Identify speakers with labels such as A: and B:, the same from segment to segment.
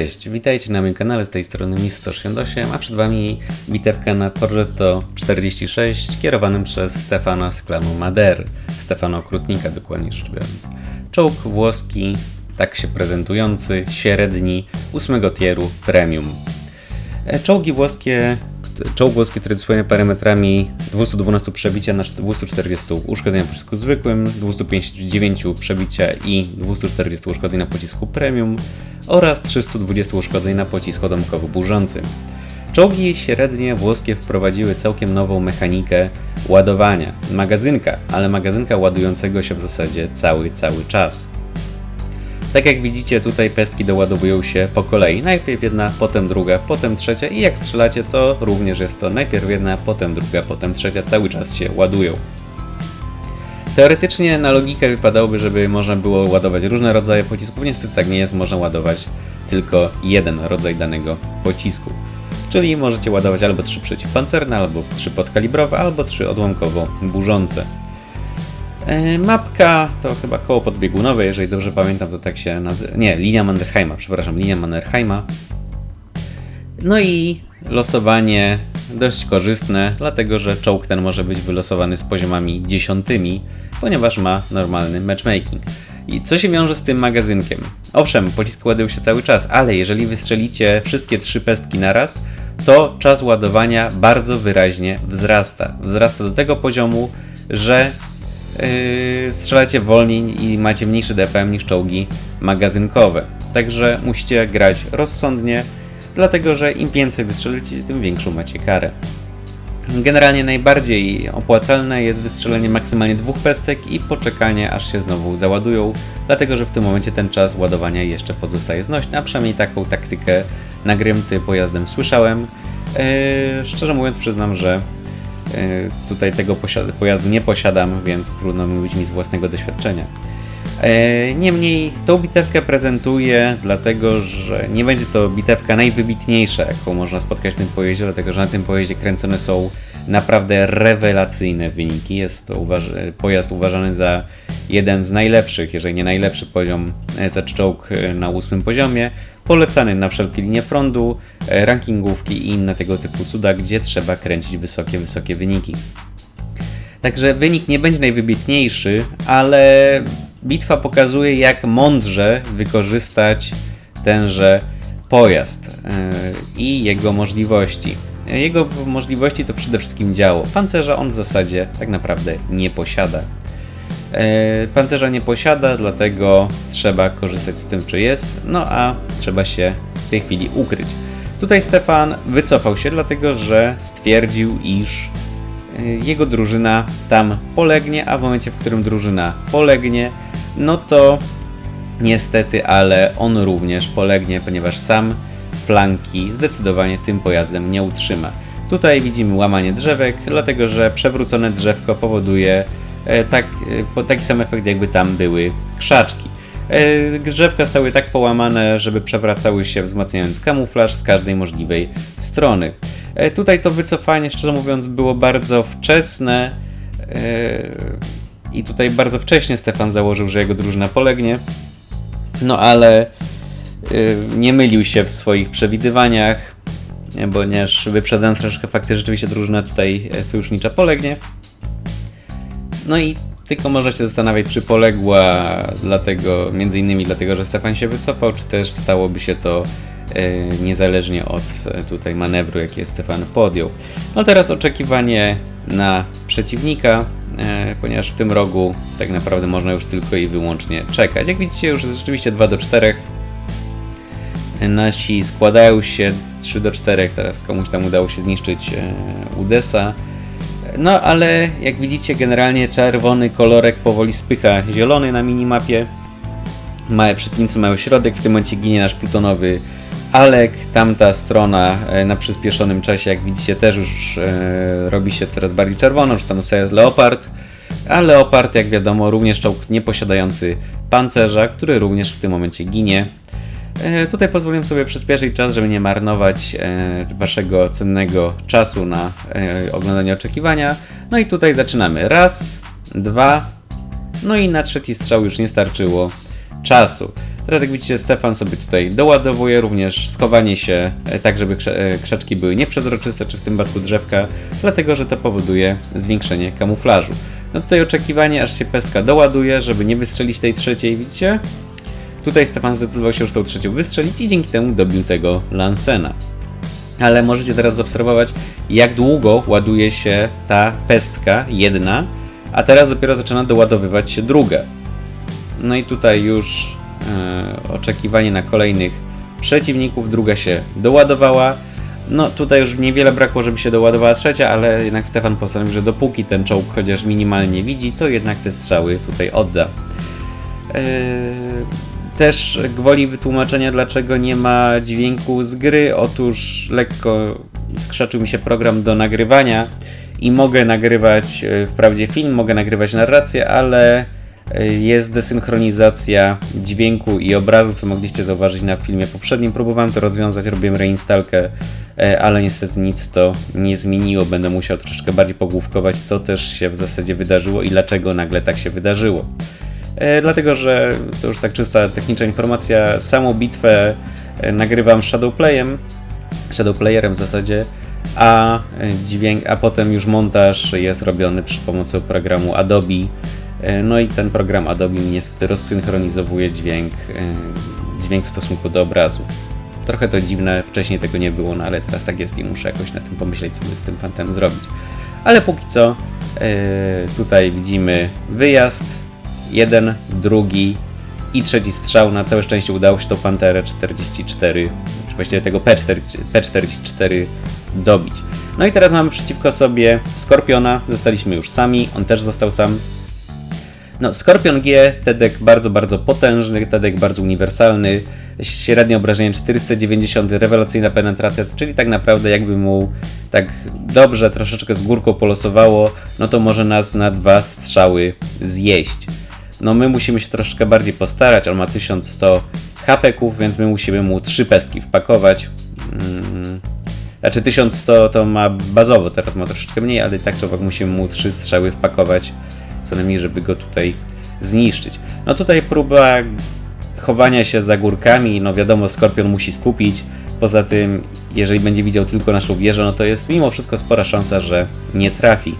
A: Cześć, witajcie na moim kanale, z tej strony Mis188, a przed Wami bitewka na Progetto 46 kierowanym przez Stefana z klanu Mader, Stefana Okrutnika dokładnie rzecz biorąc. Czołg włoski, tak się prezentujący, średni, 8 tieru premium. E, Czołgi włoskie, czołg włoski, który dysponuje parametrami 212 przebicia na 240 uszkodzeń na pocisku zwykłym, 259 przebicia i 240 uszkodzeń na pocisku premium oraz 320 uszkodzeń na pocisku domkowo burzącym. Czołgi średnie włoskie wprowadziły całkiem nową mechanikę ładowania. Magazynka, ale magazynka ładującego się w zasadzie cały, cały czas. Tak jak widzicie, tutaj pestki doładowują się po kolei. Najpierw jedna, potem druga, potem trzecia i jak strzelacie, to również jest to najpierw jedna, potem druga, potem trzecia, cały czas się ładują. Teoretycznie na logikę wypadałoby, żeby można było ładować różne rodzaje pocisków. Niestety tak nie jest, można ładować tylko jeden rodzaj danego pocisku. Czyli możecie ładować albo trzy przeciwpancerne, albo trzy podkalibrowe, albo trzy odłamkowo burzące. E, Mapka to chyba koło podbiegunowe, jeżeli dobrze pamiętam, to tak się nazywa. Nie, linia Mannerheima, przepraszam, linia Mannerheima. No i losowanie dość korzystne, dlatego że czołg ten może być wylosowany z poziomami dziesiątymi, ponieważ ma normalny matchmaking. I co się wiąże z tym magazynkiem? Owszem, pociski ładują się cały czas, ale jeżeli wystrzelicie wszystkie trzy pestki naraz, to czas ładowania bardzo wyraźnie wzrasta. Wzrasta do tego poziomu, że yy, strzelacie wolniej i macie mniejszy DPM niż czołgi magazynkowe. Także musicie grać rozsądnie, dlatego że im więcej wystrzelicie, tym większą macie karę. Generalnie najbardziej opłacalne jest wystrzelenie maksymalnie dwóch pestek i poczekanie aż się znowu załadują, dlatego że w tym momencie ten czas ładowania jeszcze pozostaje znośny, a przynajmniej taką taktykę na grymty pojazdem słyszałem. Yy, szczerze mówiąc przyznam, że tutaj tego pojazdu nie posiadam, więc trudno mówić mi z własnego doświadczenia. E, Niemniej tą bitewkę prezentuję, dlatego że nie będzie to bitewka najwybitniejsza, jaką można spotkać w tym pojeździe, dlatego że na tym pojeździe kręcone są naprawdę rewelacyjne wyniki. Jest to uważ- pojazd uważany za jeden z najlepszych, jeżeli nie najlepszy poziom e, za czołg e, na ósmym poziomie, polecany na wszelkie linie frontu, rankingówki i inne tego typu cuda, gdzie trzeba kręcić wysokie, wysokie wyniki. Także wynik nie będzie najwybitniejszy, ale bitwa pokazuje, jak mądrze wykorzystać tenże pojazd yy, i jego możliwości. Jego możliwości to przede wszystkim działo. Pancerza on w zasadzie tak naprawdę nie posiada. Yy, Pancerza nie posiada, dlatego trzeba korzystać z tym, czy jest, no a trzeba się w tej chwili ukryć. Tutaj Stefan wycofał się, dlatego że stwierdził, iż jego drużyna tam polegnie, a w momencie, w którym drużyna polegnie, no to niestety, ale on również polegnie, ponieważ sam flanki zdecydowanie tym pojazdem nie utrzyma. Tutaj widzimy łamanie drzewek, dlatego że przewrócone drzewko powoduje e, tak, e, taki sam efekt, jakby tam były krzaczki. E, Drzewka stały tak połamane, żeby przewracały się, wzmacniając kamuflaż z każdej możliwej strony. E, Tutaj to wycofanie, szczerze mówiąc, było bardzo wczesne. e, I tutaj bardzo wcześnie Stefan założył, że jego drużyna polegnie. No ale y, nie mylił się w swoich przewidywaniach, nie, ponieważ wyprzedzając troszkę fakty, rzeczywiście drużyna tutaj e, sojusznicza polegnie. No i tylko można się zastanawiać, czy poległa dlatego, między innymi dlatego, że Stefan się wycofał, czy też stałoby się to e, niezależnie od e, tutaj manewru, jaki Stefan podjął. No teraz oczekiwanie na przeciwnika, e, ponieważ w tym rogu tak naprawdę można już tylko i wyłącznie czekać. Jak widzicie, już jest rzeczywiście 2 do 4. Nasi składają się 3 do 4, teraz komuś tam udało się zniszczyć e, Udesa. No ale jak widzicie, generalnie czerwony kolorek powoli spycha zielony na minimapie. Małe przeciwnicy mają środek, w tym momencie ginie nasz plutonowy Alek. Tamta strona e, na przyspieszonym czasie, jak widzicie, też już e, robi się coraz bardziej czerwono, już tam z Leopard. A Leopard, jak wiadomo, również czołg nieposiadający pancerza, który również w tym momencie ginie. E, Tutaj pozwoliłem sobie przyspieszyć czas, żeby nie marnować waszego cennego czasu na oglądanie oczekiwania. No i tutaj zaczynamy. Raz, dwa, no i na trzeci strzał już nie starczyło czasu. Teraz jak widzicie, Stefan sobie tutaj doładowuje również schowanie się e, tak, żeby e, krzaczki były nieprzezroczyste, czy w tym przypadku drzewka, dlatego że to powoduje zwiększenie kamuflażu. No tutaj oczekiwanie, aż się pestka doładuje, żeby nie wystrzelić tej trzeciej, widzicie? Tutaj Stefan zdecydował się już tą trzecią wystrzelić i dzięki temu dobił tego Lansena. Ale możecie teraz zaobserwować, jak długo ładuje się ta pestka, jedna, a teraz dopiero zaczyna doładowywać się druga. No i tutaj już oczekiwanie na kolejnych przeciwników, druga się doładowała. No tutaj już niewiele brakło, żeby się doładowała trzecia, ale jednak Stefan postanowił, że dopóki ten czołg chociaż minimalnie widzi, to jednak te strzały tutaj odda. Eee, też gwoli wytłumaczenia, dlaczego nie ma dźwięku z gry. Otóż lekko skrzaczył mi się program do nagrywania i mogę nagrywać e, wprawdzie film, mogę nagrywać narrację, ale e, jest desynchronizacja dźwięku i obrazu, co mogliście zauważyć na filmie poprzednim. Próbowałem to rozwiązać, robiłem reinstalkę, e, ale niestety nic to nie zmieniło. Będę musiał troszeczkę bardziej pogłówkować, co też się w zasadzie wydarzyło i dlaczego nagle tak się wydarzyło. E, dlatego, że to już tak czysta techniczna informacja, samą bitwę e, nagrywam Shadowplayem, Shadowplayerem w zasadzie, a e, dźwięk, a potem już montaż jest robiony przy pomocy programu Adobe. E, No i ten program Adobe niestety rozsynchronizowuje dźwięk, e, dźwięk w stosunku do obrazu. Trochę to dziwne, wcześniej tego nie było, no ale teraz tak jest i muszę jakoś na tym pomyśleć, co by z tym fantem zrobić. Ale póki co, e, tutaj widzimy wyjazd, jeden, drugi i trzeci strzał. Na całe szczęście udało się to Panterę 44, czy właściwie tego P4, P44 dobić. No i teraz mamy przeciwko sobie Skorpiona, zostaliśmy już sami, on też został sam. No, Skorpion G, Tedek bardzo, bardzo potężny, Tedek bardzo uniwersalny, średnie obrażenie 490, rewelacyjna penetracja, czyli tak naprawdę jakby mu tak dobrze troszeczkę z górką polosowało, no to może nas na dwa strzały zjeść. No my musimy się troszeczkę bardziej postarać, on ma 1100 hapeków, więc my musimy mu trzy pestki wpakować. Mm. Znaczy 1100 to ma bazowo, teraz ma troszeczkę mniej, ale tak czy owak musimy mu trzy strzały wpakować, co najmniej, żeby go tutaj zniszczyć. No tutaj próba chowania się za górkami, no wiadomo, Skorpion musi skupić. Poza tym, jeżeli będzie widział tylko naszą wieżę, no to jest mimo wszystko spora szansa, że nie trafi.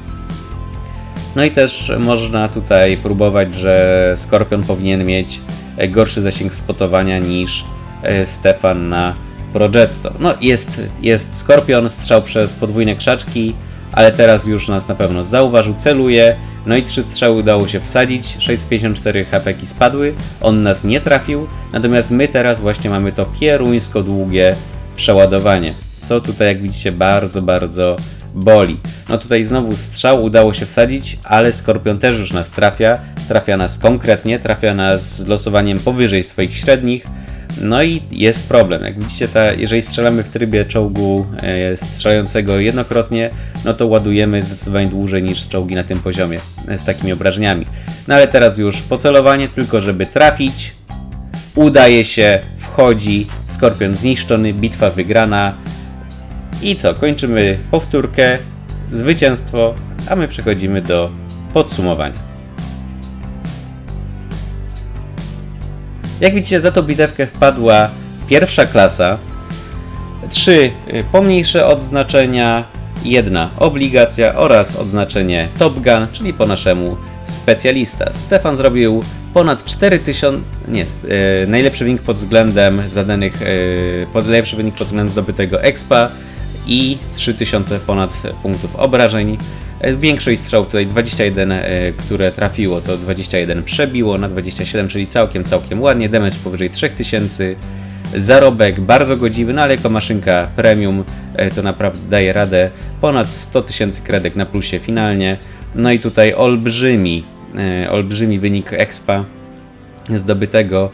A: No i też można tutaj próbować, że Skorpion powinien mieć e, gorszy zasięg spotowania niż e, Stefan na Progetto. No jest, jest Skorpion, strzał przez podwójne krzaczki, ale teraz już nas na pewno zauważył, celuje. No i trzy strzały udało się wsadzić, 654 hapeki spadły, on nas nie trafił, natomiast my teraz właśnie mamy to pieruńsko długie przeładowanie, co tutaj jak widzicie bardzo, bardzo boli. No tutaj znowu strzał udało się wsadzić, ale Skorpion też już nas trafia, trafia nas konkretnie, trafia nas z losowaniem powyżej swoich średnich, no i jest problem. Jak widzicie, ta, jeżeli strzelamy w trybie czołgu e, strzelającego jednokrotnie, no to ładujemy zdecydowanie dłużej niż czołgi na tym poziomie e, z takimi obrażeniami. No ale teraz już pocelowanie, tylko żeby trafić. Udaje się, wchodzi, skorpion zniszczony, bitwa wygrana. I co? Kończymy powtórkę, zwycięstwo, a my przechodzimy do podsumowania. Jak widzicie, za tą bitewkę wpadła pierwsza klasa, trzy y, pomniejsze odznaczenia, jedna obligacja oraz odznaczenie Top Gun, czyli po naszemu specjalista. Stefan zrobił ponad 4000, nie, yy, najlepszy wynik pod względem zadanych, yy, najlepszy wynik pod względem zdobytego expa i 3000 ponad punktów obrażeń. E, Większość strzał tutaj 21, e, które trafiło, to 21 przebiło na 27, czyli całkiem, całkiem ładnie. Damage powyżej 3000. Zarobek bardzo godziwy, no ale jako maszynka premium e, to naprawdę daje radę. Ponad 100 tysięcy kredek na plusie finalnie. No i tutaj olbrzymi, olbrzymi wynik expa zdobytego.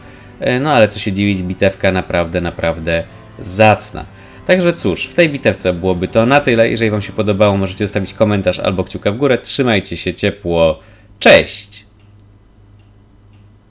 A: No ale co się dziwić, bitewka naprawdę, naprawdę zacna. Także cóż, w tej bitewce byłoby to na tyle. Jeżeli Wam się podobało, możecie zostawić komentarz albo kciuka w górę. Trzymajcie się ciepło. Cześć!